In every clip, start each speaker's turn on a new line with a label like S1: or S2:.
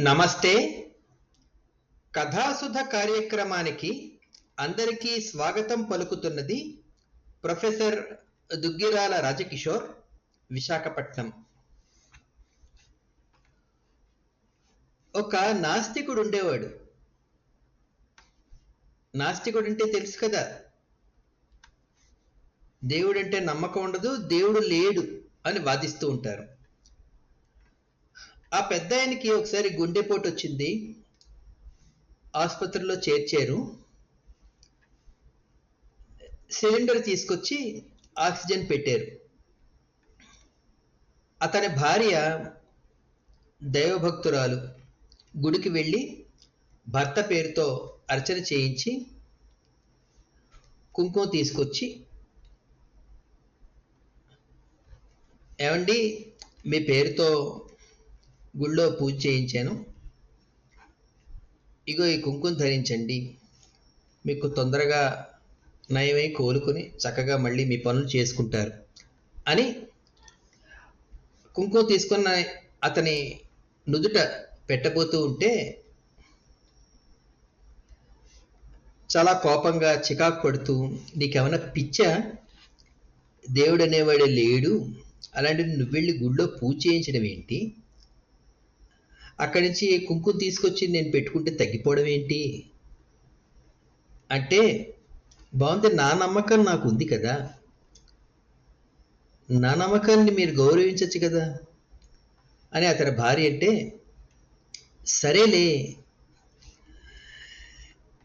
S1: నమస్తే. కథాసుధ కార్యక్రమానికి అందరికీ స్వాగతం పలుకుతున్నది ప్రొఫెసర్ దుగ్గిరాల రాజకిషోర్ విశాఖపట్నం. ఒక నాస్తికుడు ఉండేవాడు నాస్తికుడు అంటే తెలుసు కదా. దేవుడంటే నమ్మకం ఉండదు దేవుడు లేడు అని వాదిస్తూ ఉంటారు. ఆ పెద్ద ఆయనకి ఒకసారి గుండెపోటు వచ్చింది. ఆసుపత్రిలో చేర్చారు. సిలిండర్ తీసుకొచ్చి ఆక్సిజన్ పెట్టారు. అతని భార్య దైవభక్తురాలు గుడికి వెళ్ళి భర్త పేరుతో అర్చన చేయించి కుంకుమ తీసుకొచ్చి ఏమండి మీ పేరుతో గుళ్ళో పూజ చేయించాను. ఇగో ఈ కుంకుమ ధరించండి. మీకు తొందరగా నయమై కోలుకొని చక్కగా మళ్ళీ మీ పనులు చేసుకుంటారు అని కుంకుమ తీసుకున్న అతని నుదుట పెట్టబోతూ ఉంటే చాలా కోపంగా చికాకు పడుతూ నీకేమైనా పిచ్చా? దేవుడు అనేవాడే లేడు. అలాంటిది నువ్వు వెళ్ళి గుళ్ళో పూజ చేయించడం ఏంటి అక్కడి నుంచి కుంకుమ తీసుకొచ్చి నేను పెట్టుకుంటే తగ్గిపోవడం ఏంటి? అంటే బాగుంది నా నమ్మకం నాకు ఉంది కదా. నా నమ్మకాన్ని మీరు గౌరవించవచ్చు కదా. అని అతని భార్య అంటే సరేలే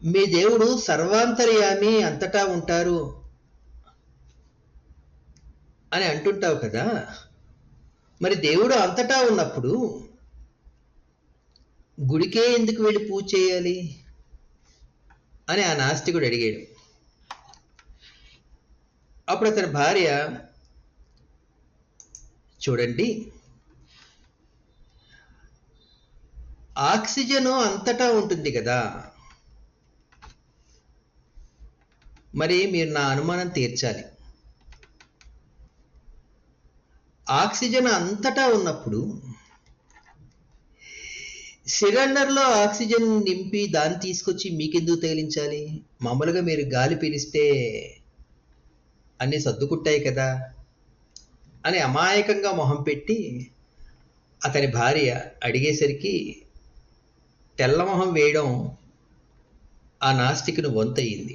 S1: మీ దేవుడు సర్వాంతర్యామి అంతటా ఉంటారు అని అంటుంటావు కదా. మరి దేవుడు అంతటా ఉన్నప్పుడు గుడికే ఎందుకు వెళ్ళి పూజ చేయాలి? అని ఆ నాస్తికుడు అడిగాడు. అప్పుడు అతని భార్య చూడండి ఆక్సిజన్ అంతటా ఉంటుంది కదా. మరి మీరు నా అనుమానం తీర్చాలి. ఆక్సిజన్ అంతటా ఉన్నప్పుడు సిలిండర్లో ఆక్సిజన్ నింపి దాన్ని తీసుకొచ్చి మీకెందుకు తగిలించాలి? మామూలుగా మీరు గాలి పీలిస్తే అన్నీ సర్దుకుంటాయి కదా అని అమాయకంగా మొహం పెట్టి అతని భార్య అడిగేసరికి తెల్లమొహం వేయడం ఆ నాస్తికుని వంతయింది.